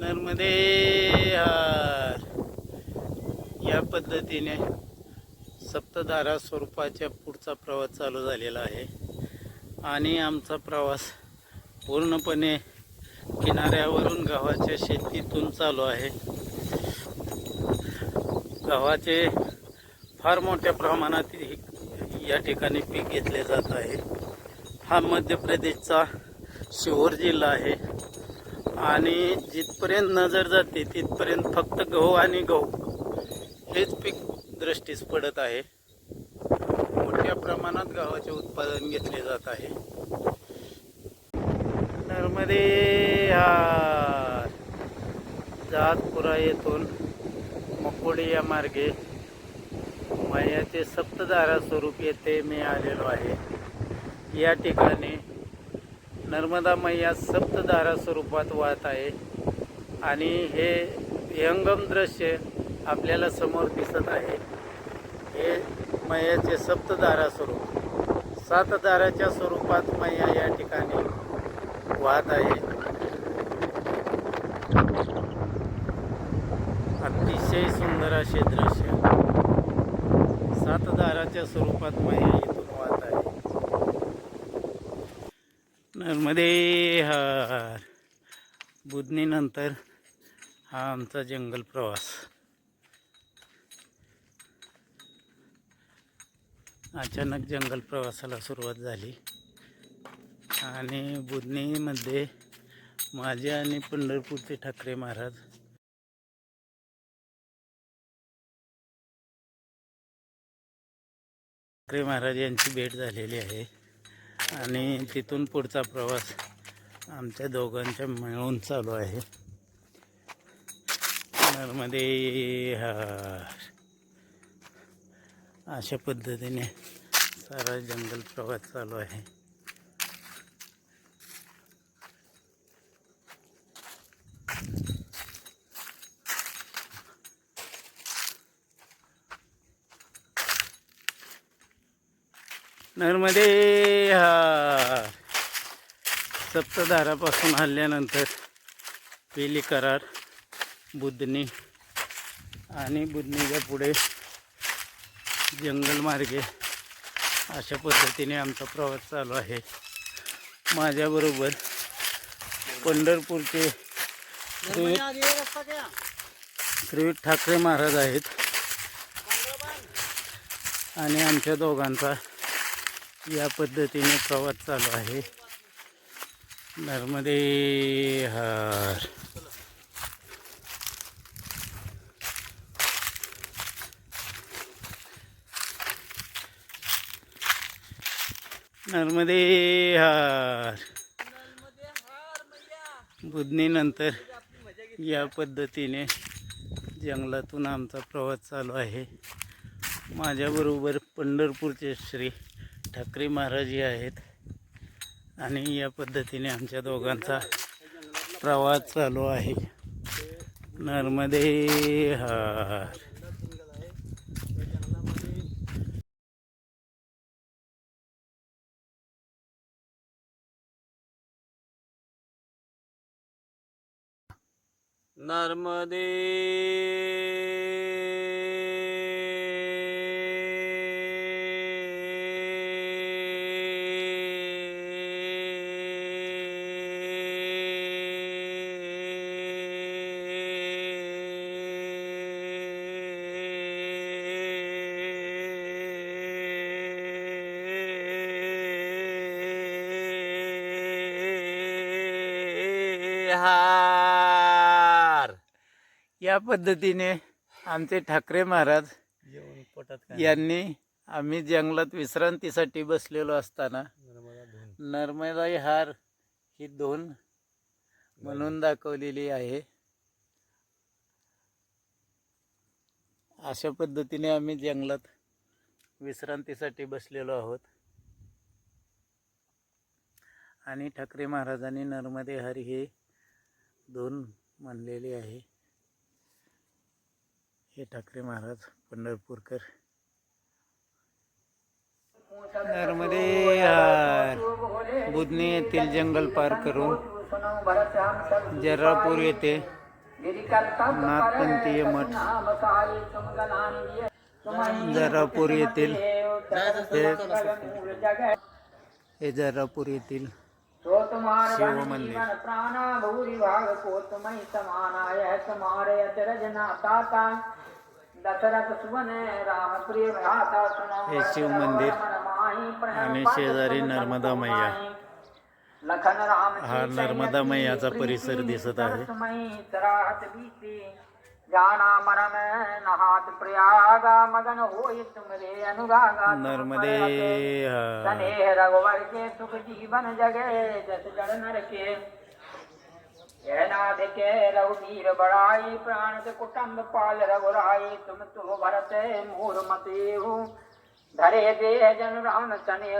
नर्मदे या पद्धतीने सप्तधारा स्वरूपाच्या पुढचा प्रवास चालू झालेला आहे. आणि आमचा प्रवास पूर्णपणे किनाऱ्यावरून गव्हाच्या शेतीतून चालू आहे. गव्हाचे फार मोठ्या प्रमाणात या ठिकाणी पीक घेतले जात आहे. हा मध्य प्रदेशचा शिहोर जिल्हा आहे. आणि जिथपर्यंत नजर जाते तिथपर्यंत फक्त गहू आणि गहू. हेच पीक दृष्टीस पडत आहे. मोठ्या प्रमाणात गव्हाचे उत्पादन घेतले जात आहे. नर्मदे हा जातपुरा येथून मकोडी या मार्गे मायाचे सप्तधारा स्वरूप येथे मी आलेलो आहे. या ठिकाणी नर्मदा मैया सप्तधारा स्वरूपात वाहत आहे. आणि हे विहंगम दृश्य आपल्याला समोर दिसत आहे. हे मैयाचे सप्तधारा स्वरूप. सातधाराच्या स्वरूपात मैया या ठिकाणी वाहत आहे. अतिशय सुंदर असे दृश्य. सातधाराच्या स्वरूपात मैया इथून वाहत आहे नर्मदे हार बुधनीनंतर हा आमचा जंगल प्रवास. अचानक जंगल प्रवासाला सुरुवात झाली. आणि बुधनीमध्ये माझे आणि पंढरपूरचे ठाकरे महाराज ठाकरे महाराज यांची भेट झालेली आहे. आणि तिथून पुढचा प्रवास आमच्या दोघांच्या मिळून चालू आहे. नर्मदे हार. अशा पद्धतीने सारा जंगल प्रवास चालू आहे. नर्मदे हार सप्तधारापासून हल्ल्यानंतर पेली करार बुधनी आणि बुधनीच्या पुढे जंगल मार्गे अशा पद्धतीने आमचा प्रवास चालू आहे. माझ्याबरोबर पंढरपूरचे श्री ठाकरे महाराज आहेत. आणि आमच्या दोघांचा या पद्धतीने प्रवास चालू आहे. नर्मदे हार. नर्मदे हार. बुधनीनंतर या पद्धतीने जंगलातून आमचा प्रवास चालू आहे. माझ्याबरोबर पंढरपूरचे श्री ठाकरे महाराजही आहेत. आणि या पद्धतीने आमच्या दोघांचा प्रवास चालू आहे. नर्मदे हार. नर्मदे हार या पद्धतीने आमचे ठाकरे महाराज यांनी आम्ही जंगलात विश्रांतीसाठी बसलेलो असताना नर्मदा धुन. नर्मदा हार ही दोन म्हणून दाखवलेली आहे. अशा पद्धतीने आम्ही जंगलात विश्रांतीसाठी बसलेलो आहोत. आणि ठाकरे महाराजांनी नर्मदे हरी हे दोन मानलेले आहे. हे ठाकरे महाराज पंढरपूरकर. नर्मदे हार बुधनी येथील जंगल पार करून जर्रापूर येथे नाथपंथीय मठ जर्रापूर येथील हे जर्रापूर येथील शिव मंदिर प्राणा भूरी भाग कोतमय समानाय समारे अचरजना ताता दशरथ सुवन राम प्रिय भ्राता सुनो। हे शिव मंदिर आणि शेजारी नर्मदा मैया। हा नर्मदा मैयाचा परिसर दिसत आहे। तराहत बीती जाना मरम नहात प्रयागा मगन होई तुमरे अनुरागा नर्मदे हा, स्नेह रघुवर के सुख जीवन जगे जस जड़ नर के यह नाथ के रघुवीर बड़ाई प्राण के कुटुंब पाल रघुराई तुम तो भरत मोर मते धरे दे जन राम सने